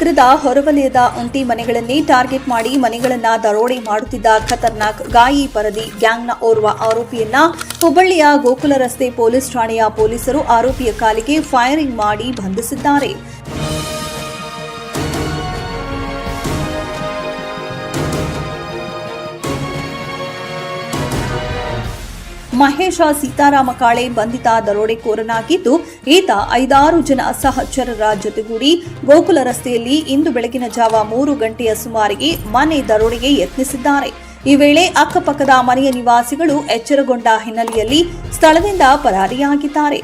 ನಗರದ ಹೊರವಲಯದ ಒಂಟಿ ಮನೆಗಳನ್ನೇ ಟಾರ್ಗೆಟ್ ಮಾಡಿ ಮನೆಗಳನ್ನ ದರೋಡೆ ಮಾಡುತ್ತಿದ್ದ ಖತರ್ನಾಕ್ ಗಾಯಿ ಪರದಿ ಗ್ಯಾಂಗ್ನ ಓರ್ವ ಆರೋಪಿಯನ್ನ ಹುಬ್ಬಳ್ಳಿಯ ಗೋಕುಲ ರಸ್ತೆ ಪೊಲೀಸ್ ಠಾಣೆಯ ಪೊಲೀಸರು ಆರೋಪಿಯ ಕಾಲಿಗೆ ಫೈರಿಂಗ್ ಮಾಡಿ ಬಂಧಿಸಿದ್ದಾರೆ. ಮಹೇಶ ಸೀತಾರಾಮ ಕಾಳೆ ಬಂಧಿತ ದರೋಡೆಕೋರನಾಗಿದ್ದು ಈತ ಐದಾರು ಜನ ಸಹಚರರ ಜೊತೆಗೂಡಿ ಗೋಕುಲ ರಸ್ತೆಯಲ್ಲಿ ಇಂದು ಬೆಳಗಿನ ಜಾವ ಮೂರು ಗಂಟೆಯ ಸುಮಾರಿಗೆ ಮನೆ ದರೋಡೆಗೆ ಯತ್ನಿಸಿದ್ದಾರೆ. ಈ ವೇಳೆ ಅಕ್ಕಪಕ್ಕದ ಮನೆಯ ನಿವಾಸಿಗಳು ಎಚ್ಚರಗೊಂಡ ಹಿನ್ನೆಲೆಯಲ್ಲಿ ಸ್ಥಳದಿಂದ ಪರಾರಿಯಾಗಿದ್ದಾರೆ.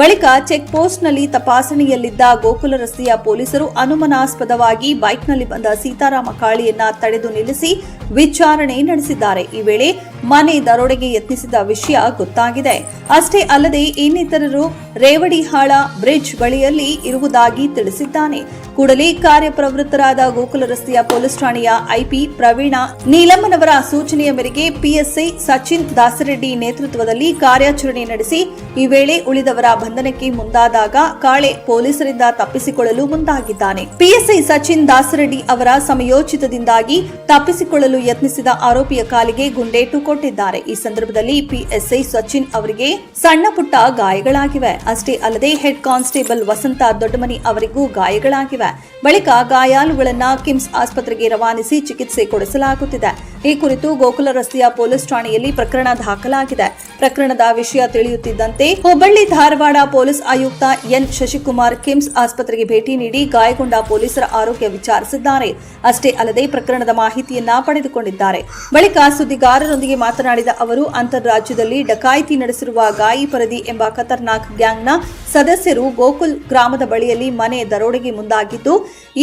ಬಳಿಕ ಚೆಕ್ ಪೋಸ್ಟ್ನಲ್ಲಿ ತಪಾಸಣೆಯಲ್ಲಿದ್ದ ಗೋಕುಲ ರಸ್ತೆಯ ಪೊಲೀಸರು ಅನುಮಾನಾಸ್ಪದವಾಗಿ ಬೈಕ್ನಲ್ಲಿ ಬಂದ ಸೀತಾರಾಮ ಕಾಳಿಯನ್ನ ತಡೆದು ನಿಲ್ಲಿಸಿ ವಿಚಾರಣೆ ನಡೆಸಿದ್ದಾರೆ. ಈ ವೇಳೆ ಮನೆ ದರೋಡೆಗೆ ಯತ್ನಿಸಿದ ವಿಷಯ ಗೊತ್ತಾಗಿದೆ. ಅಷ್ಟೇ ಅಲ್ಲದೆ ಇನ್ನಿತರರು ರೇವಡಿಹಾಳ ಬ್ರಿಡ್ಜ್ ಬಳಿಯಲ್ಲಿ ಇರುವುದಾಗಿ ತಿಳಿಸಿದ್ದಾನೆ. ಕೂಡಲೇ ಕಾರ್ಯಪ್ರವೃತ್ತರಾದ ಗೋಕುಲ ರಸ್ತೆಯ ಪೊಲೀಸ್ ಠಾಣೆಯ ಐಪಿ ಪ್ರವೀಣ ನೀಲಮ್ಮನವರ ಸೂಚನೆಯ ಮೇರೆಗೆ ಪಿಎಸ್ಐ ಸಚಿನ್ ದಾಸರೆಡ್ಡಿ ನೇತೃತ್ವದಲ್ಲಿ ಕಾರ್ಯಾಚರಣೆ ನಡೆಸಿ ಈ ವೇಳೆ ಉಳಿದವರ ಬಂಧನಕ್ಕೆ ಮುಂದಾದಾಗ ಕಾಳೆ ಪೊಲೀಸರಿಂದ ತಪ್ಪಿಸಿಕೊಳ್ಳಲು ಮುಂದಾಗಿದ್ದಾನೆ. ಪಿಎಸ್ಐ ಸಚಿನ್ ದಾಸರೆಡ್ಡಿ ಅವರ ಸಮಯೋಚಿತದಿಂದಾಗಿ ತಪ್ಪಿಸಿಕೊಳ್ಳಲು ಯತ್ನಿಸಿದ ಆರೋಪಿಯ ಕಾಲಿಗೆ ಗುಂಡೇಟು ಕೊಟ್ಟಿದ್ದಾರೆ. ಈ ಸಂದರ್ಭದಲ್ಲಿ ಪಿಎಸ್ಐ ಸಚಿನ್ ಅವರಿಗೆ ಸಣ್ಣ ಪುಟ್ಟ ಗಾಯಗಳಾಗಿವೆ. ಅಷ್ಟೇ ಅಲ್ಲದೆ ಹೆಡ್ ಕಾನ್ಸ್ಟೇಬಲ್ ವಸಂತ ದೊಡ್ಡಮನಿ ಅವರಿಗೂ ಗಾಯಗಳಾಗಿವೆ. ಬಳಿಕ ಗಾಯಾಳುಗಳನ್ನ ಕಿಮ್ಸ್ ಆಸ್ಪತ್ರೆಗೆ ರವಾನಿಸಿ ಚಿಕಿತ್ಸೆ ಕೊಡಿಸಲಾಗುತ್ತಿದೆ. ಈ ಕುರಿತು ಗೋಕುಲ ರಸ್ತೆಯ ಪೊಲೀಸ್ ಠಾಣೆಯಲ್ಲಿ ಪ್ರಕರಣ ದಾಖಲಾಗಿದೆ. ಪ್ರಕರಣದ ವಿಷಯ ತಿಳಿಯುತ್ತಿದ್ದಂತೆ ಹುಬ್ಬಳ್ಳಿ ಧಾರವಾಡ ಪೊಲೀಸ್ ಆಯುಕ್ತ ಎನ್. ಶಶಿಕುಮಾರ್ ಕಿಮ್ಸ್ ಆಸ್ಪತ್ರೆಗೆ ಭೇಟಿ ನೀಡಿ ಗಾಯಗೊಂಡ ಪೊಲೀಸರ ಆರೋಗ್ಯ ವಿಚಾರಿಸಿದ್ದಾರೆ. ಅಷ್ಟೇ ಅಲ್ಲದೆ ಪ್ರಕರಣದ ಮಾಹಿತಿಯನ್ನ ಪಡೆದುಕೊಂಡಿದ್ದಾರೆ. ಬಳಿಕ ಸುದ್ದಿಗಾರರೊಂದಿಗೆ ಮಾತನಾಡಿದ ಅವರು ಅಂತಾರಾಜ್ಯದಲ್ಲಿ ಡಕಾಯಿತಿ ನಡೆಸಿರುವ ಗಾಯಿ ಪರದಿ ಎಂಬ ಖತರ್ನಾಕ್ ಗ್ಯಾಂಗ್ನ ಸದಸ್ಯರು ಗೋಕುಲ್ ಗ್ರಾಮದ ಬಳಿಯಲ್ಲಿ ಮನೆ ದರೋಡೆಗೆ ಮುಂದಾಗಿದ್ದು,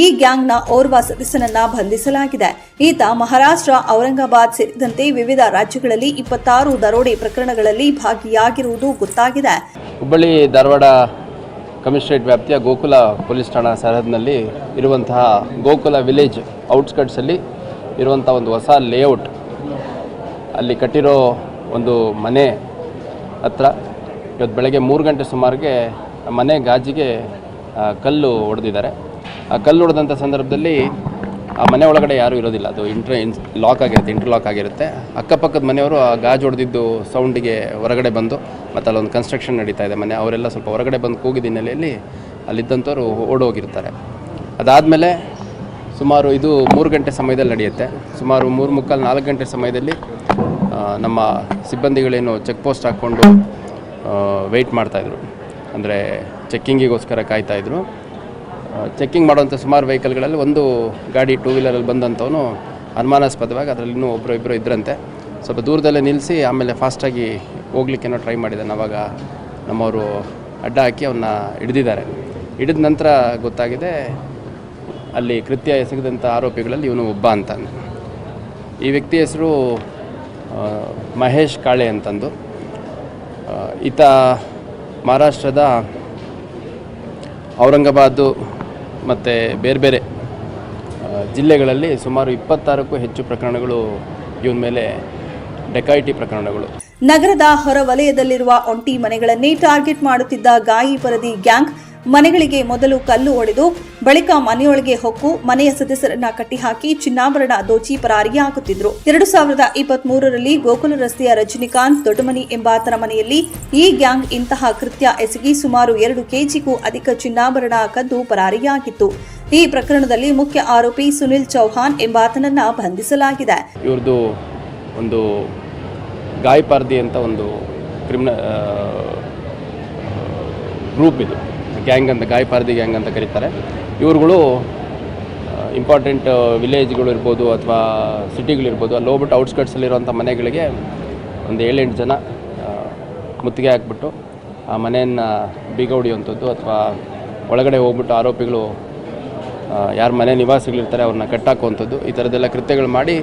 ಈ ಗ್ಯಾಂಗ್ನ ಓರ್ವ ಸದಸ್ಯನನ್ನ ಬಂಧಿಸಲಾಗಿದೆ. ಈತ ಮಹಾರಾಷ್ಟ್ರ, ಔರಂಗಾಬಾದ್ ಸೇರಿದಂತೆ ವಿವಿಧ ರಾಜ್ಯಗಳಲ್ಲಿ ಇಪ್ಪತ್ತಾರು ದರೋಡೆ ಪ್ರಕರಣಗಳಲ್ಲಿ ಭಾಗಿಯಾಗಿರುವುದು ಗೊತ್ತಾಗಿದೆ. ಹುಬ್ಬಳ್ಳಿ ಧಾರವಾಡ ಕಮಿಷನರೇಟ್ ವ್ಯಾಪ್ತಿಯ ಗೋಕುಲ ಪೊಲೀಸ್ ಠಾಣಾ ಸರಹದ್ನಲ್ಲಿ ಇರುವಂತಹ ಗೋಕುಲ ವಿಲೇಜ್ ಔಟ್ಸ್ಕಟ್ಸಲ್ಲಿ ಇರುವಂಥ ಒಂದು ಹೊಸ ಲೇಔಟ್ ಅಲ್ಲಿ ಕಟ್ಟಿರೋ ಒಂದು ಮನೆ ಹತ್ರ ಇವತ್ತು ಬೆಳಗ್ಗೆ ಮೂರು ಗಂಟೆ ಸುಮಾರಿಗೆ ಮನೆ ಗಾಜಿಗೆ ಕಲ್ಲು ಹೊಡೆದಿದ್ದಾರೆ ಆ ಕಲ್ಲು ಹೊಡೆದಂಥ ಸಂದರ್ಭದಲ್ಲಿ ಆ ಮನೆ ಒಳಗಡೆ ಯಾರೂ ಇರೋದಿಲ್ಲ. ಅದು ಇಂಟ್ರ ಇನ್ ಲಾಕ್ ಆಗಿರುತ್ತೆ ಇಂಟರ್ಲಾಕ್ ಆಗಿರುತ್ತೆ. ಅಕ್ಕಪಕ್ಕದ ಮನೆಯವರು ಆ ಗಾಜು ಹೊಡೆದಿದ್ದು ಸೌಂಡಿಗೆ ಹೊರಗಡೆ ಬಂದು, ಮತ್ತು ಅಲ್ಲೊಂದು ಕನ್ಸ್ಟ್ರಕ್ಷನ್ ನಡೀತಾ ಇದೆ ಮನೆ. ಅವರೆಲ್ಲ ಸ್ವಲ್ಪ ಹೊರಗಡೆ ಬಂದು ಕೂಗಿದ ಹಿನ್ನೆಲೆಯಲ್ಲಿ ಅಲ್ಲಿದ್ದಂಥವ್ರು ಓಡೋಗಿರ್ತಾರೆ. ಅದಾದಮೇಲೆ ಸುಮಾರು ಇದು ಮೂರು ಗಂಟೆ ಸಮಯದಲ್ಲಿ ನಡೆಯುತ್ತೆ. ಸುಮಾರು ಮೂರು ಮುಕ್ಕಾಲು ನಾಲ್ಕು ಗಂಟೆ ಸಮಯದಲ್ಲಿ ನಮ್ಮ ಸಿಬ್ಬಂದಿಗಳೇನು ಚೆಕ್ ಪೋಸ್ಟ್ ಹಾಕ್ಕೊಂಡು ವೆಯ್ಟ್ ಮಾಡ್ತಾಯಿದ್ರು ಅಂದರೆ ಚೆಕ್ಕಿಂಗಿಗೋಸ್ಕರ ಕಾಯ್ತಾಯಿದ್ರು ಚೆಕ್ಕಿಂಗ್ ಮಾಡುವಂಥ ಸುಮಾರು ವೆಹಿಕಲ್ಗಳಲ್ಲಿ ಒಂದು ಗಾಡಿ ಟೂ ವೀಲರಲ್ಲಿ ಬಂದಂಥವನು ಅನುಮಾನಾಸ್ಪದವಾಗಿ ಅದರಲ್ಲಿ ಇನ್ನೂ ಒಬ್ಬರು ಇಬ್ಬರು ಇದ್ರಂತೆ. ಸ್ವಲ್ಪ ದೂರದಲ್ಲೇ ನಿಲ್ಲಿಸಿ ಆಮೇಲೆ ಫಾಸ್ಟಾಗಿ ಹೋಗ್ಲಿಕ್ಕೇನೋ ಟ್ರೈ ಮಾಡಿದ್ದಾನೆ ಅವಾಗ ನಮ್ಮವರು ಅಡ್ಡ ಹಾಕಿ ಅವನ್ನ ಹಿಡಿದಿದ್ದಾರೆ. ಹಿಡಿದ ನಂತರ ಗೊತ್ತಾಗಿದೆ, ಅಲ್ಲಿ ಕೃತ್ಯ ಎಸಗಿದಂಥ ಆರೋಪಿಗಳಲ್ಲಿ ಇವನು ಒಬ್ಬ ಅಂತ ಈ ವ್ಯಕ್ತಿ ಹೆಸರು ಮಹೇಶ್ ಕಾಳೆ ಅಂತಂದು. ಈತ ಮಹಾರಾಷ್ಟ್ರದ ಔರಂಗಾಬಾದು ಮತ್ತು ಬೇರೆ ಬೇರೆ ಜಿಲ್ಲೆಗಳಲ್ಲಿ ಸುಮಾರು ಇಪ್ಪತ್ತಾರಕ್ಕೂ ಹೆಚ್ಚು ಪ್ರಕರಣಗಳು ಇವನ ಮೇಲೆ ಡೆಕಾಯಿಟಿ ಪ್ರಕರಣಗಳು. ನಗರದ ಹೊರವಲಯದಲ್ಲಿರುವ ಒಂಟಿ ಮನೆಗಳನ್ನೇ ಟಾರ್ಗೆಟ್ ಮಾಡುತ್ತಿದ್ದ ಗಾಯಿ ಪರದಿ ಗ್ಯಾಂಗ್ ಮನೆಗಳಿಗೆ ಮೊದಲು ಕಲ್ಲು ಒಡೆದು, ಬಳಿಕ ಮನೆಯೊಳಗೆ ಹೊಕ್ಕು, ಮನೆಯ ಸದಸ್ಯರನ್ನ ಕಟ್ಟಿಹಾಕಿ ಚಿನ್ನಾಭರಣ ದೋಚಿ ಪರಾರಿಯಾಗುತ್ತಿದ್ರು ಎರಡು ಸಾವಿರದ ಇಪ್ಪತ್ತ್ ಮೂರರಲ್ಲಿ ಗೋಕುಲ ರಸ್ತೆಯ ರಜನಿಕಾಂತ್ ದೊಡ್ಡಮನಿ ಎಂಬಾತನ ಮನೆಯಲ್ಲಿ ಈ ಗ್ಯಾಂಗ್ ಇಂತಹ ಕೃತ್ಯ ಎಸಗಿ ಸುಮಾರು ಎರಡು ಕೆಜಿಗೂ ಅಧಿಕ ಚಿನ್ನಾಭರಣ ಕದ್ದು ಪರಾರಿಯಾಗಿತ್ತು. ಈ ಪ್ರಕರಣದಲ್ಲಿ ಮುಖ್ಯ ಆರೋಪಿ ಸುನಿಲ್ ಚೌಹಾನ್ ಎಂಬಾತನನ್ನ ಬಂಧಿಸಲಾಗಿದೆ. ಇವ್ರದ್ದು ಒಂದು ಗಾಯಪಾರ್ದಿ ಅಂತ ಒಂದು ಕ್ರಿಮಿನಲ್ ಗ್ರೂಪ್ ಇದು. ಗ್ಯಾಂಗ್ ಅಂತ ಗಾಯಪಾರದಿ ಗ್ಯಾಂಗ್ ಅಂತ ಕರೀತಾರೆ. ಇವ್ರುಗಳು ಇಂಪಾರ್ಟೆಂಟ್ ವಿಲೇಜ್ಗಳು ಇರ್ಬೋದು ಅಥವಾ ಸಿಟಿಗಳಿರ್ಬೋದು ಅಲ್ಲಿ ಹೋಗ್ಬಿಟ್ಟು ಔಟ್ಸ್ಕಟ್ಸಲ್ಲಿರುವಂಥ ಮನೆಗಳಿಗೆ ಒಂದು ಏಳೆಂಟು ಜನ ಮುತ್ತಿಗೆ ಹಾಕ್ಬಿಟ್ಟು ಆ ಮನೆಯನ್ನು ಬೀಗ ಅಥವಾ ಒಳಗಡೆ ಹೋಗ್ಬಿಟ್ಟು ಆರೋಪಿಗಳು ಯಾರು ಮನೆ ನಿವಾಸಿಗಳಿರ್ತಾರೆ ಅವ್ರನ್ನ ಕಟ್ಟಾಕುವಂಥದ್ದು, ಈ ಥರದ್ದೆಲ್ಲ ಕೃತ್ಯಗಳು ಮಾಡಿ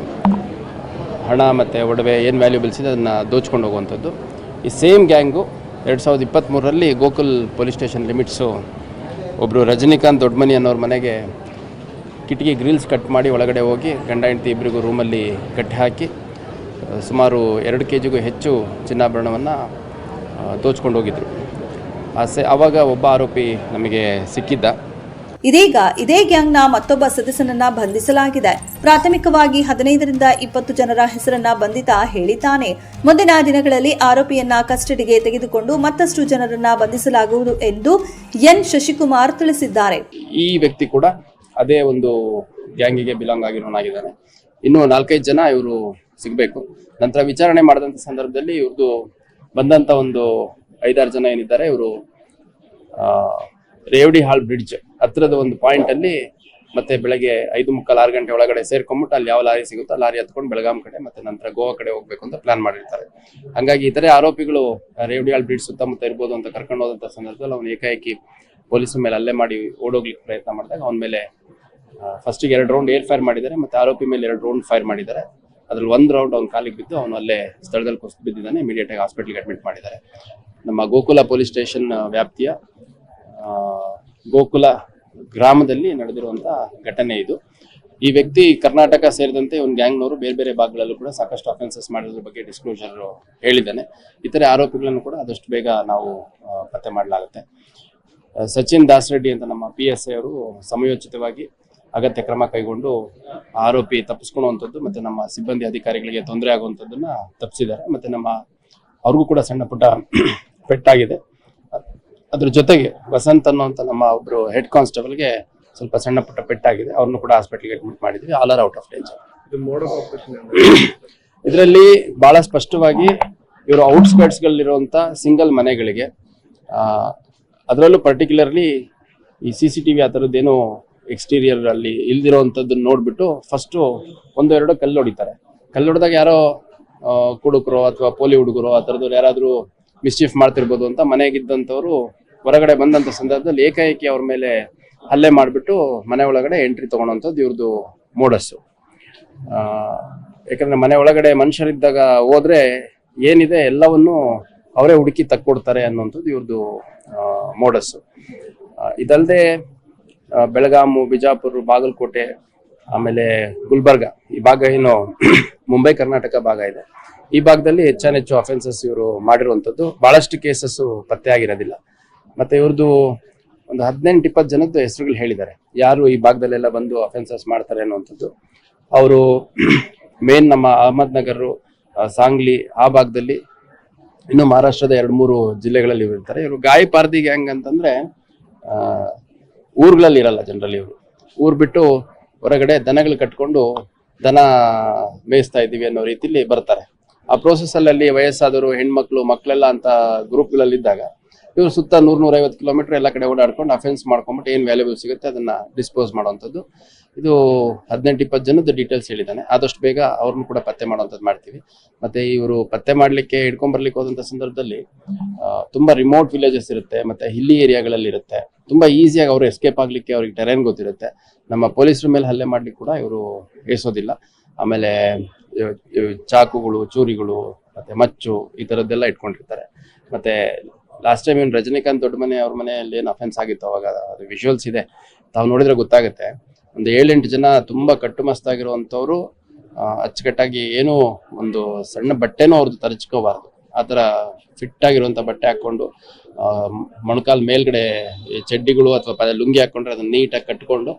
ಹಣ ಮತ್ತು ಒಡವೆ ಏನು ವ್ಯಾಲ್ಯೂಬಲ್ಸ್ ಇದೆ ಅದನ್ನು ದೋಚ್ಕೊಂಡು ಹೋಗುವಂಥದ್ದು. ಈ ಸೇಮ್ ಗ್ಯಾಂಗು ಎರಡು ಸಾವಿರದ ಇಪ್ಪತ್ತ್ಮೂರರಲ್ಲಿ ಗೋಕುಲ್ ಪೊಲೀಸ್ ಸ್ಟೇಷನ್ ಲಿಮಿಟ್ಸು ಒಬ್ಬರು ರಜನಿಕಾಂತ್ ದೊಡ್ಡಮನಿ ಅನ್ನೋರ ಮನೆಗೆ ಕಿಟಕಿ ಗ್ರಿಲ್ಸ್ ಕಟ್ ಮಾಡಿ ಒಳಗಡೆ ಹೋಗಿ ಗಂಡ ಹೆಂಡತಿ ಇಬ್ಬರಿಗೂ ರೂಮಲ್ಲಿ ಕಟ್ಟಿ ಹಾಕಿ ಸುಮಾರು ಎರಡು ಕೆ ಜಿಗೂ ಹೆಚ್ಚು ಚಿನ್ನಾಭರಣವನ್ನು ದೋಚ್ಕೊಂಡು ಹೋಗಿದ್ರು. ಆ ಸೆ, ಆವಾಗ ಒಬ್ಬ ಆರೋಪಿ ನಮಗೆ ಸಿಕ್ಕಿದ್ದ. ಇದೀಗ ಇದೇ ಗ್ಯಾಂಗ್ನ ಮತ್ತೊಬ್ಬ ಸದಸ್ಯನನ್ನ ಬಂಧಿಸಲಾಗಿದೆ. ಪ್ರಾಥಮಿಕವಾಗಿ ಹದಿನೈದರಿಂದ ಇಪ್ಪತ್ತು ಜನರ ಹೆಸರನ್ನ ಬಂಧಿತ ಹೇಳಿದ್ದಾನೆ. ಮುಂದಿನ ದಿನಗಳಲ್ಲಿ ಆರೋಪಿಯನ್ನ ಕಸ್ಟಡಿಗೆ ತೆಗೆದುಕೊಂಡು ಮತ್ತಷ್ಟು ಜನರನ್ನ ಬಂಧಿಸಲಾಗುವುದು ಎಂದು ಎನ್. ಶಶಿಕುಮಾರ್ ತಿಳಿಸಿದ್ದಾರೆ. ಈ ವ್ಯಕ್ತಿ ಕೂಡ ಅದೇ ಒಂದು ಗ್ಯಾಂಗಿಗೆ ಬಿಲಾಂಗ್ ಆಗಿರೋನಾಗಿದ್ದಾನೆ. ಇನ್ನು ನಾಲ್ಕೈದು ಜನ ಇವರು ಸಿಗಬೇಕು. ನಂತರ ವಿಚಾರಣೆ ಮಾಡಿದಂಥ ಸಂದರ್ಭದಲ್ಲಿ ಇವ್ರದ್ದು ಬಂದಂಥ ಒಂದು ಐದಾರು ಜನ ಏನಿದ್ದಾರೆ, ಇವರು ರೇವಡಿ ಹಾಲ್ ಬ್ರಿಡ್ಜ್ ಹತ್ತಿರದ ಒಂದು ಪಾಯಿಂಟ್ ಅಲ್ಲಿ ಮತ್ತೆ ಬೆಳಗ್ಗೆ ಐದು ಮುಕ್ಕಾಲು ಆರು ಗಂಟೆ ಒಳಗಡೆ ಸೇರ್ಕೊಂಡ್ಬಿಟ್ಟು ಅಲ್ಲಿ ಯಾವ ಲಾರಿ ಸಿಗುತ್ತೋ ಲಾರಿ ಹತ್ಕೊಂಡು ಬೆಳಗಾಂ ಕಡೆ ಮತ್ತೆ ನಂತರ ಗೋವಾ ಕಡೆ ಹೋಗ್ಬೇಕು ಅಂತ ಪ್ಲಾನ್ ಮಾಡಿರ್ತಾರೆ. ಹಂಗಾಗಿ ಇತರೆ ಆರೋಪಿಗಳು ರೇವಡಿ ಹಾಲ್ ಬ್ರಿಡ್ಜ್ ಸುತ್ತಮುತ್ತ ಇರ್ಬೋದು ಅಂತ ಕರ್ಕೊಂಡು ಹೋದಂತ ಸಂದರ್ಭದಲ್ಲಿ ಅವನು ಏಕಾಏಕಿ ಪೊಲೀಸರ ಮೇಲೆ ಅಲ್ಲೇ ಮಾಡಿ ಓಡೋಗ್ಲಿಕ್ಕೆ ಪ್ರಯತ್ನ ಮಾಡಿದಾಗ ಅವನ ಮೇಲೆ ಫಸ್ಟಿಗೆ ಎರಡು ರೌಂಡ್ ಏರ್ ಫೈರ್ ಮಾಡಿದ್ದಾರೆ ಮತ್ತೆ ಆರೋಪಿ ಮೇಲೆ ಎರಡು ರೌಂಡ್ ಫೈರ್ ಮಾಡಿದ್ದಾರೆ. ಅದ್ರಲ್ಲಿ ಒಂದು ರೌಂಡ್ ಅವ್ನ ಕಾಲಿಗೆ ಬಿದ್ದು ಅವನು ಅಲ್ಲೇ ಸ್ಥಳದಲ್ಲಿ ಕುಸಿದು ಬಿದ್ದಿದ್ದಾನೆ ಇಮಿಡಿಯೇಟ್ ಆಗಿ ಹಾಸ್ಪಿಟಲ್ಗೆ ಅಡ್ಮಿಟ್ ಮಾಡಿದ್ದಾರೆ. ನಮ್ಮ ಗೋಕುಲ ಪೊಲೀಸ್ ಸ್ಟೇಷನ್ ವ್ಯಾಪ್ತಿಯ ಗೋಕುಲ ಗ್ರಾಮದಲ್ಲಿ ನಡೆದಿರುವಂತ ಘಟನೆ ಇದು. ಈ ವ್ಯಕ್ತಿ ಕರ್ನಾಟಕ ಸೇರಿದಂತೆ ಒಂದು ಗ್ಯಾಂಗ್ನವರು ಬೇರೆ ಬೇರೆ ಭಾಗಗಳಲ್ಲೂ ಕೂಡ ಸಾಕಷ್ಟು ಅಫೆನ್ಸಸ್ ಮಾಡಿದ್ರ ಬಗ್ಗೆ ಡಿಸ್ಕ್ಲೋಜರ್ ಹೇಳಿದ್ದಾನೆ. ಇತರೆ ಆರೋಪಿಗಳನ್ನು ಕೂಡ ಆದಷ್ಟು ಬೇಗ ನಾವು ಪತ್ತೆ ಮಾಡಲಾಗುತ್ತೆ. ಸಚಿನ್ ದಾಸ್ ರೆಡ್ಡಿ ಅಂತ ನಮ್ಮ ಪಿ ಎಸ್ ಅವರು ಸಮಯೋಚಿತವಾಗಿ ಅಗತ್ಯ ಕ್ರಮ ಕೈಗೊಂಡು ಆರೋಪಿ ತಪ್ಪಿಸ್ಕೊಳ್ಳುವಂಥದ್ದು ಮತ್ತೆ ನಮ್ಮ ಸಿಬ್ಬಂದಿ ಅಧಿಕಾರಿಗಳಿಗೆ ತೊಂದರೆ ಆಗುವಂಥದ್ದನ್ನ ತಪ್ಪಿಸಿದ್ದಾರೆ ಮತ್ತೆ ನಮ್ಮ ಅವ್ರಿಗೂ ಕೂಡ ಸಣ್ಣ ಪುಟ್ಟ ಪೆಟ್ಟಾಗಿದೆ. ಅದ್ರ ಜೊತೆಗೆ ವಸಂತ್ ಅನ್ನುವಂಥ ನಮ್ಮ ಒಬ್ರು ಹೆಡ್ ಕಾನ್ಸ್ಟೇಬಲ್ಗೆ ಸ್ವಲ್ಪ ಸಣ್ಣ ಪುಟ್ಟ ಪೆಟ್ಟಾಗಿದೆ. ಅವ್ರನ್ನು ಕೂಡ ಹಾಸ್ಪಿಟಲ್ಗೆ ಅಡ್ಮಿಟ್ ಮಾಡಿದ್ವಿ. All are out of danger ಇದರಲ್ಲಿ ಬಹಳ ಸ್ಪಷ್ಟವಾಗಿ ಇವರು ಔಟ್ಸ್ಕರ್ಟ್ಸ್ ಗಳಿರುವಂತ ಸಿಂಗಲ್ ಮನೆಗಳಿಗೆ ಆ, ಅದರಲ್ಲೂ ಪರ್ಟಿಕ್ಯುಲರ್ಲಿ ಈ ಸಿ ಸಿ ಟಿವಿ ಆ ಥರದ್ದೇನು ಎಕ್ಸ್ಟೀರಿಯರ್ ಅಲ್ಲಿ ಇಲ್ದಿರೋವಂಥದ್ದನ್ನ ನೋಡ್ಬಿಟ್ಟು ಫಸ್ಟು ಒಂದು ಎರಡು ಕಲ್ಲು ಹೊಡಿತಾರೆ. ಕಲ್ಲು ಹೊಡೆದಾಗ ಯಾರೋ ಕುಡುಕರು ಅಥವಾ ಪೋಲಿ ಹುಡುಗರು ಆ ಥರದವ್ರು ಯಾರಾದರೂ ಮಿಸ್ಚೀಫ್ ಮಾಡ್ತಿರ್ಬೋದು ಅಂತ ಮನೆಗಿದ್ದಂಥವ್ರು ಹೊರಗಡೆ ಬಂದಂತ ಸಂದರ್ಭದಲ್ಲಿ ಏಕಾಏಕಿ ಅವ್ರ ಮೇಲೆ ಹಲ್ಲೆ ಮಾಡಿಬಿಟ್ಟು ಮನೆ ಒಳಗಡೆ ಎಂಟ್ರಿ ತಗೊಳ್ಳೋಂಥದ್ದು ಇವ್ರದ್ದು ಮೋಡಸ್ಸು ಯಾಕಂದ್ರೆ ಮನೆ ಒಳಗಡೆ ಮನುಷ್ಯರಿದ್ದಾಗ ಹೋದ್ರೆ ಏನಿದೆ ಎಲ್ಲವನ್ನು ಅವರೇ ಹುಡುಕಿ ತಕ್ಕೊಡ್ತಾರೆ ಅನ್ನುವಂಥದ್ದು ಇವ್ರದ್ದು ಮೋಡಸ್ಸು ಇದಲ್ಲದೆ ಬೆಳಗಾಮು, ಬಿಜಾಪುರ, ಬಾಗಲಕೋಟೆ, ಆಮೇಲೆ ಗುಲ್ಬರ್ಗ, ಈ ಭಾಗ ಏನು ಮುಂಬೈ, ಕರ್ನಾಟಕ ಭಾಗ ಇದೆ. ಈ ಭಾಗದಲ್ಲಿ ಹೆಚ್ಚಾನೆಚ್ಚು ಅಫೆನ್ಸಸ್ ಇವರು ಮಾಡಿರುವಂಥದ್ದು. ಬಹಳಷ್ಟು ಕೇಸಸ್ಸು ಪತ್ತೆ ಆಗಿರೋದಿಲ್ಲ ಮತ್ತೆ ಇವ್ರದ್ದು ಒಂದು ಹದಿನೆಂಟು, ಇಪ್ಪತ್ತು ಜನದ್ದು ಹೆಸರುಗಳು ಹೇಳಿದ್ದಾರೆ. ಯಾರು ಈ ಭಾಗದಲ್ಲೆಲ್ಲ ಬಂದು ಅಫೆನ್ಸಸ್ ಮಾಡ್ತಾರೆ ಅನ್ನುವಂಥದ್ದು. ಅವರು ಮೇನ್ ನಮ್ಮ ಅಹಮದ್ ನಗರ್ ಸಾಂಗ್ಲಿ ಆ ಭಾಗದಲ್ಲಿ ಇನ್ನು ಮಹಾರಾಷ್ಟ್ರದ ಎರಡು ಮೂರು ಜಿಲ್ಲೆಗಳಲ್ಲಿ ಇರ್ತಾರೆ. ಇವರು ಗಾಯ ಪಾರ್ದಿ ಗ್ಯಾಂಗ್ ಅಂತಂದ್ರೆ ಊರುಗಳಲ್ಲಿ ಇರಲ್ಲ ಜನರಲ್ಲಿ ಇವರು. ಊರ್ ಬಿಟ್ಟು ಹೊರಗಡೆ ದನಗಳು ಕಟ್ಕೊಂಡು ದನ ಮೇಯಿಸ್ತಾ ಇದ್ದೀವಿ ಅನ್ನೋ ರೀತಿಲಿ ಬರ್ತಾರೆ. ಆ ಪ್ರೋಸೆಸ್ ಅಲ್ಲಿ ವಯಸ್ಸಾದವರು, ಹೆಣ್ಮಕ್ಳು ಮಕ್ಕಳೆಲ್ಲ ಅಂತ ಗ್ರೂಪ್ಗಳಲ್ಲಿ ಇದ್ದಾಗ ಇವರು ಸುತ್ತ ನೂರ್ ನೂರೈವತ್ತು ಕಿಲೋಮೀಟರ್ ಎಲ್ಲ ಕಡೆ ಓಡಾಡ್ಕೊಂಡು ಅಫೆನ್ಸ್ ಮಾಡ್ಕೊಂಬಿಟ್ಟು ಏನು ವ್ಯಾಲ್ಯೂಬಲ್ ಸಿಗುತ್ತೆ ಅದನ್ನ ಡಿಸ್ಪೋಸ್ ಮಾಡುವಂಥದ್ದು. ಇದು ಹದಿನೆಂಟು, ಇಪ್ಪತ್ತು ಜನದ ಡೀಟೇಲ್ಸ್ ಹೇಳಿದ್ದಾನೆ. ಆದಷ್ಟು ಬೇಗ ಅವ್ರನ್ನ ಕೂಡ ಪತ್ತೆ ಮಾಡುವಂಥದ್ದು ಮಾಡ್ತೀವಿ. ಮತ್ತೆ ಇವರು ಪತ್ತೆ ಮಾಡ್ಲಿಕ್ಕೆ, ಹಿಡ್ಕೊಂಡ್ ಬರ್ಲಿಕ್ಕೆ ಹೋದಂಥ ಸಂದರ್ಭದಲ್ಲಿ ತುಂಬಾ ರಿಮೋಟ್ ವಿಲೇಜಸ್ ಇರುತ್ತೆ, ಮತ್ತೆ ಹಿಲ್ಲಿ ಏರಿಯಾಗಳಲ್ಲಿ ಇರುತ್ತೆ. ತುಂಬಾ ಈಸಿಯಾಗಿ ಅವರು ಎಸ್ಕೇಪ್ ಆಗಲಿಕ್ಕೆ ಅವ್ರಿಗೆ ಟೆರೇನ್ ಗೊತ್ತಿರುತ್ತೆ. ನಮ್ಮ ಪೊಲೀಸರ ಮೇಲೆ ಹಲ್ಲೆ ಮಾಡ್ಲಿಕ್ಕೆ ಕೂಡ ಇವರು ಏಸೋದಿಲ್ಲ ಆಮೇಲೆ ಚಾಕುಗಳು, ಚೂರಿಗಳು, ಮತ್ತೆ ಮಚ್ಚು, ಈ ಥರದ್ದೆಲ್ಲ ಇಟ್ಕೊಂಡಿರ್ತಾರೆ. ಮತ್ತೆ ಲಾಸ್ಟ್ ಟೈಮ್ ಏನು ರಜನಿಕಾಂತ್ ದೊಡ್ಡ ಮನೆ ಅವ್ರ ಮನೆಯಲ್ಲಿ ಏನು ಅಫೆನ್ಸ್ ಆಗಿತ್ತು ಅವಾಗ ಅದು ವಿಜುವಲ್ಸ್ ಇದೆ. ತಾವು ನೋಡಿದ್ರೆ ಗೊತ್ತಾಗುತ್ತೆ. ಒಂದು ಏಳೆಂಟು ಜನ ತುಂಬಾ ಕಟ್ಟುಮಸ್ತಾಗಿರುವಂಥವ್ರು ಅಚ್ಚುಕಟ್ಟಾಗಿ ಏನು ಒಂದು ಸಣ್ಣ ಬಟ್ಟೆನೂ ಅವ್ರದ್ದು ತರಚ್ಕೋಬಾರ್ದು. ಆ ಥರ ಫಿಟ್ ಆಗಿರುವಂಥ ಬಟ್ಟೆ ಹಾಕೊಂಡು ಆ, ಮೊಣಕಾಲ್ ಮೇಲ್ಗಡೆ ಚಡ್ಡಿಗಳು ಅಥವಾ ಲುಂಗಿ ಹಾಕೊಂಡ್ರೆ ಅದನ್ನ ನೀಟಾಗಿ ಕಟ್ಕೊಂಡು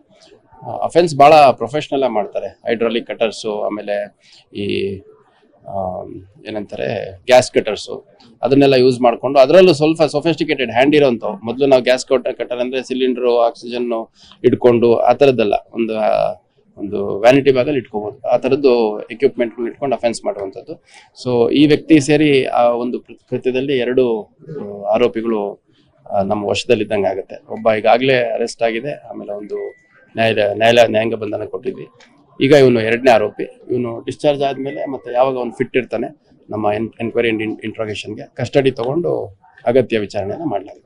ಅಫೆನ್ಸ್ ಭಾಳ ಪ್ರೊಫೆಷ್ನಲ್ ಆಗಿ ಮಾಡ್ತಾರೆ. ಹೈಡ್ರಾಲಿಕ್ ಕಟರ್ಸು ಆಮೇಲೆ ಈ ಏನಂತಾರೆ ಗ್ಯಾಸ್ ಕಟರ್ಸು ಅದನ್ನೆಲ್ಲ ಯೂಸ್ ಮಾಡಿಕೊಂಡು ಅದರಲ್ಲೂ ಸ್ವಲ್ಪ ಸೊಫೆಸ್ಟಿಕೇಟೆಡ್ ಹ್ಯಾಂಡ್ ಇರೋಂಥವು. ಮೊದಲು ನಾವು ಗ್ಯಾಸ್ ಕಟರ್ ಕಟರ್ ಅಂದರೆ ಸಿಲಿಂಡ್ರು ಆಕ್ಸಿಜನ್ ಇಟ್ಕೊಂಡು ಆ ಥರದ್ದೆಲ್ಲ ಒಂದು ಒಂದು ವ್ಯಾನಿಟಿ ಬ್ಯಾಗಲ್ಲಿ ಇಟ್ಕೋಬೋದು. ಆ ಥರದ್ದು ಎಕ್ವಿಪ್ಮೆಂಟ್ಗಳು ಇಟ್ಕೊಂಡು ಅಫೆನ್ಸ್ ಮಾಡುವಂಥದ್ದು. ಸೊ ಈ ವ್ಯಕ್ತಿ ಸೇರಿ ಆ ಒಂದು ಕೃತ್ಯದಲ್ಲಿ ಎರಡು ಆರೋಪಿಗಳು ನಮ್ಮ ವಶದಲ್ಲಿದ್ದಂಗೆ ಆಗುತ್ತೆ. ಒಬ್ಬ ಈಗಾಗಲೇ ಅರೆಸ್ಟ್ ಆಗಿದೆ, ಆಮೇಲೆ ಒಂದು ನ್ಯಾಯಾಲಯ ನ್ಯಾಯಾಲಯ ನ್ಯಾಯಾಂಗ ಬಂಧನ ಕೊಟ್ಟಿದ್ವಿ ಈಗ ಇವನು ಎರಡನೇ ಆರೋಪಿ. ಇವನು ಡಿಸ್ಚಾರ್ಜ್ ಆದಮೇಲೆ ಮತ್ತೆ ಯಾವಾಗ ಅವನು ಫಿಟ್ ಇರ್ತಾನೆ ನಮ್ಮ ಎನ್ಕ್ವೈರಿ ಅಂಡ್ ಇಂಟ್ರಾಗೇಷನ್ಗೆ ಕಸ್ಟಡಿ ತಗೊಂಡು ಅಗತ್ಯ ವಿಚಾರಣೆನ ಮಾಡಲಾಗುತ್ತೆ.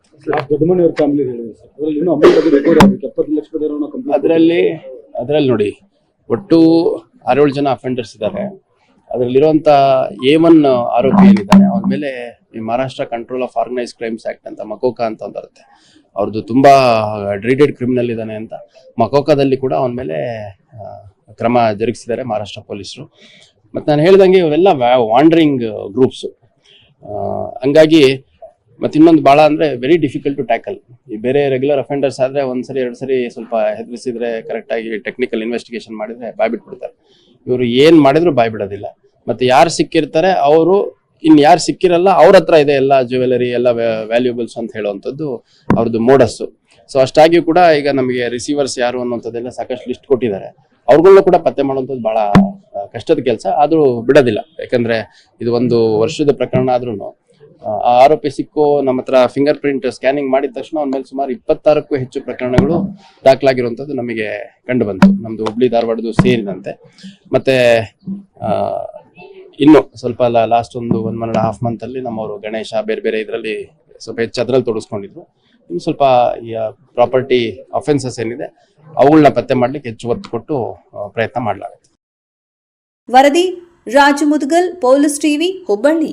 ಅದ್ರಲ್ಲಿ ಅದರಲ್ಲಿ ನೋಡಿ ಒಟ್ಟು ಆರೇಳು ಜನ ಅಫೆಂಡರ್ಸ್ ಇದ್ದಾರೆ ಅದರಲ್ಲಿರುವಂತ ಎ ಒನ್ ಆರೋಪಿ ಏನಿದ್ದಾನೆ ಅವನ ಮೇಲೆ ಈ Maharashtra control of organise crimes act ಅಂತ ಮಕೋಕಾ ಅಂತ ಒಂದು ಬರುತ್ತೆ. ಅವ್ರದ್ದು ತುಂಬಾ ಡ್ರೀಡೆಡ್ ಕ್ರಿಮಿನಲ್ ಇದ್ದಾನೆ ಅಂತ ಮಕೋಕಾದಲ್ಲಿ ಕೂಡ ಅವನ ಮೇಲೆ ಕ್ರಮ ಜರುಗಿಸಿದ್ದಾರೆ ಮಹಾರಾಷ್ಟ್ರ ಪೊಲೀಸರು. ಮತ್ತೆ ನಾನು ಹೇಳ್ದಂಗೆ ಇವೆಲ್ಲ ವಾಂಡ್ರಿಂಗ್ ಗ್ರೂಪ್ಸು ಹಂಗಾಗಿ ಮತ್ತು ಇನ್ನೊಂದು ಭಾಳ ಅಂದರೆ ವೆರಿ ಡಿಫಿಕಲ್ಟ್ ಟು ಟ್ಯಾಕಲ್ ಈ ಬೇರೆ ರೆಗ್ಯುಲರ್ ಅಫೆಂಡರ್ಸ್ ಆದರೆ ಒಂದು ಸರಿ ಎರಡು ಸರಿ ಸ್ವಲ್ಪ ಹೆದರಿಸಿದ್ರೆ ಕರೆಕ್ಟಾಗಿ ಟೆಕ್ನಿಕಲ್ ಇನ್ವೆಸ್ಟಿಗೇಷನ್ ಮಾಡಿದರೆ ಬಾಯ್ಬಿಟ್ಬಿಡ್ತಾರೆ. ಇವರು ಏನು ಮಾಡಿದ್ರು ಬಾಯ್ ಬಿಡೋದಿಲ್ಲ ಮತ್ತು ಯಾರು ಸಿಕ್ಕಿರ್ತಾರೆ ಅವರು ಇನ್ನು ಯಾರು ಸಿಕ್ಕಿರಲ್ಲ ಅವ್ರ ಹತ್ರ ಇದೆ ಎಲ್ಲ ಜ್ಯುವೆಲರಿ ಎಲ್ಲ ವ್ಯಾಲ್ಯೂಬಲ್ಸ್ ಅಂತ ಹೇಳುವಂಥದ್ದು ಅವ್ರದ್ದು ಮೋಡಸ್ಸು ಸೊ ಅಷ್ಟಾಗಿಯೂ ಕೂಡ ಈಗ ನಮಗೆ ರಿಸೀವರ್ಸ್ ಯಾರು ಅನ್ನೋಂಥದ್ದೆಲ್ಲ ಸಾಕಷ್ಟು ಲಿಸ್ಟ್ ಕೊಟ್ಟಿದ್ದಾರೆ. ಅವ್ರುಗಳ್ನ ಕೂಡ ಪತ್ತೆ ಮಾಡುವಂಥದ್ದು ಬಹಳ ಕಷ್ಟದ ಕೆಲಸ. ಆದರೂ ಬಿಡೋದಿಲ್ಲ. ಯಾಕಂದ್ರೆ ಇದು ಒಂದು ವರ್ಷದ ಪ್ರಕರಣ ಆದ್ರೂ ಆ ಆರೋಪಿ ಸಿಕ್ಕು ನಮ್ಮ ಹತ್ರ ಫಿಂಗರ್ ಪ್ರಿಂಟ್ ಸ್ಕ್ಯಾನಿಂಗ್ ಮಾಡಿದ ತಕ್ಷಣ ಅವನ ಮೇಲೆ ಸುಮಾರು ಇಪ್ಪತ್ತಾರಕ್ಕೂ ಹೆಚ್ಚು ಪ್ರಕರಣಗಳು ದಾಖಲಾಗಿರುವಂಥದ್ದು ನಮಗೆ ಕಂಡು ಬಂತು. ನಮ್ದು ಹುಬ್ಳಿ ಧಾರವಾಡದು ಸೇರಿದಂತೆ. ಮತ್ತೆ ಇನ್ನು ಸ್ವಲ್ಪ ಲಾಸ್ಟ್ ಒಂದು one one and half month ಅಲ್ಲಿ ನಮ್ಮವರು ಗಣೇಶ ಬೇರೆ ಬೇರೆ ಇದರಲ್ಲಿ ಸ್ವಲ್ಪ ಹೆಚ್ಚು ಅದ್ರಲ್ಲಿ ತೊಡಗಿಸ್ಕೊಂಡಿದ್ರು ಇನ್ನು ಸ್ವಲ್ಪ ಪ್ರಾಪರ್ಟಿ ಅಫೆನ್ಸಸ್ ಏನಿದೆ ಅವುಗಳನ್ನ ಪತ್ತೆ ಮಾಡ್ಲಿಕ್ಕೆ ಹೆಚ್ಚು ಒತ್ತು ಕೊಟ್ಟು ಪ್ರಯತ್ನ ಮಾಡಲಾಗುತ್ತೆ. ವರದಿ ರಾಜು ಮುದ್ಗಲ್ ಪೊಲೀಸ್ ಟಿವಿ ಹುಬ್ಬಳ್ಳಿ.